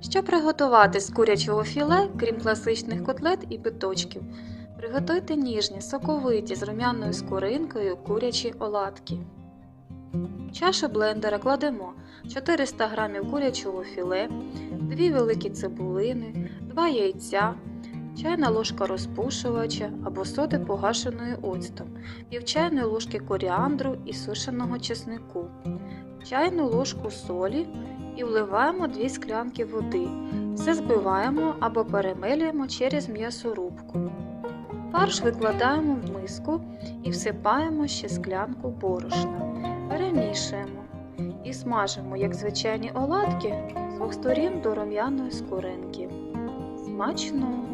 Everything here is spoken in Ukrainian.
Щоб приготувати з курячого філе, крім класичних котлет і биточків, приготуйте ніжні, соковиті з рум'яною скоринкою курячі оладки. В чашу блендера кладемо 400 г курячого філе, 2 великі цибулини, 2 яйця, чайна ложка розпушувача або соди погашеної оцтом, пів чайної ложки коріандру і сушеного чеснику, чайну ложку солі і вливаємо 2 склянки води. Все збиваємо або перемелюємо через м'ясорубку. Фарш викладаємо в миску і всипаємо ще склянку борошна. Перемішуємо і смажимо, як звичайні оладки, з двох сторін до рум'яної скоринки. Смачного!